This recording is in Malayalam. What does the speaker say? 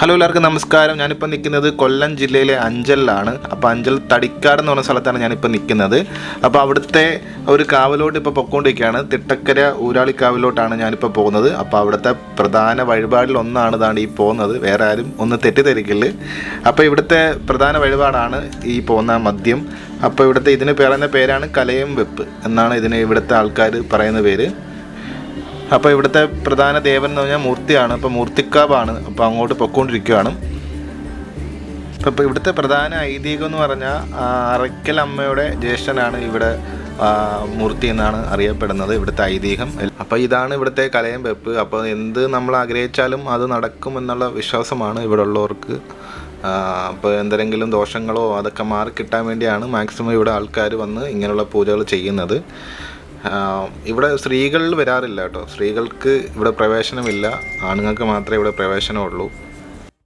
ഹലോ എല്ലാവർക്കും നമസ്കാരം. ഞാനിപ്പോൾ നിൽക്കുന്നത് കൊല്ലം ജില്ലയിലെ അഞ്ചലിലാണ്. അപ്പോൾ അഞ്ചൽ തടിക്കാട് എന്ന് പറഞ്ഞ സ്ഥലത്താണ് ഞാനിപ്പോൾ നിൽക്കുന്നത്. അപ്പോൾ അവിടുത്തെ ഒരു കാവലോട്ട് ഇപ്പോൾ പൊക്കോണ്ടിരിക്കുകയാണ് തിട്ടക്കര ഊരാളി ഊരാളിക്കാവിലോട്ടാണ് ഞാനിപ്പോൾ പോകുന്നത്. അപ്പോൾ അവിടുത്തെ പ്രധാന വഴിപാടിൽ ഒന്നാണ് ഇതാണ് ഈ പോകുന്നത്. വേറെ ആരും ഒന്ന് തെറ്റിദ്ധരിക്കില്ല അപ്പോൾ ഇവിടുത്തെ പ്രധാന വഴിപാടാണ് ഈ പോകുന്ന മദ്യം. അപ്പോൾ ഇവിടുത്തെ ഇതിന് പറയുന്ന പേരാണ് കലയും വെപ്പ് എന്നാണ് ഇതിന് ഇവിടുത്തെ ആൾക്കാർ പറയുന്ന പേര്. അപ്പോൾ ഇവിടുത്തെ പ്രധാന ദേവൻ എന്ന് പറഞ്ഞാൽ മൂർത്തിയാണ്. അപ്പോൾ മൂർത്തിക്കാവാണ്. അപ്പോൾ അങ്ങോട്ട് പൊക്കോണ്ടിരിക്കുകയാണ് അപ്പോൾ ഇവിടുത്തെ പ്രധാന ഐതിഹ്യം എന്ന് പറഞ്ഞാൽ അറയ്ക്കൽ അമ്മയുടെ ജ്യേഷ്ഠനാണ് ഇവിടെ മൂർത്തി എന്നാണ് അറിയപ്പെടുന്നത് ഇവിടുത്തെ ഐതിഹ്യം. അപ്പോൾ ഇതാണ് ഇവിടുത്തെ കലയും വെപ്പ്. അപ്പോൾ എന്ത് നമ്മൾ ആഗ്രഹിച്ചാലും അത് നടക്കും എന്നുള്ള വിശ്വാസമാണ് ഇവിടെ ഉള്ളവർക്ക്. അപ്പോൾ എന്തെങ്കിലും ദോഷങ്ങളോ അതൊക്കെ മാറി കിട്ടാൻ വേണ്ടിയാണ് മാക്സിമം ഇവിടെ ആൾക്കാർ വന്ന് ഇങ്ങനെയുള്ള പൂജകൾ ചെയ്യുന്നത്. ഇവിടെ സ്ത്രീകൾ വരാറില്ല കേട്ടോ. സ്ത്രീകൾക്ക് ഇവിടെ പ്രവേശനമില്ല. ആണുങ്ങൾക്ക് മാത്രമേ ഇവിടെ പ്രവേശനമുള്ളൂ.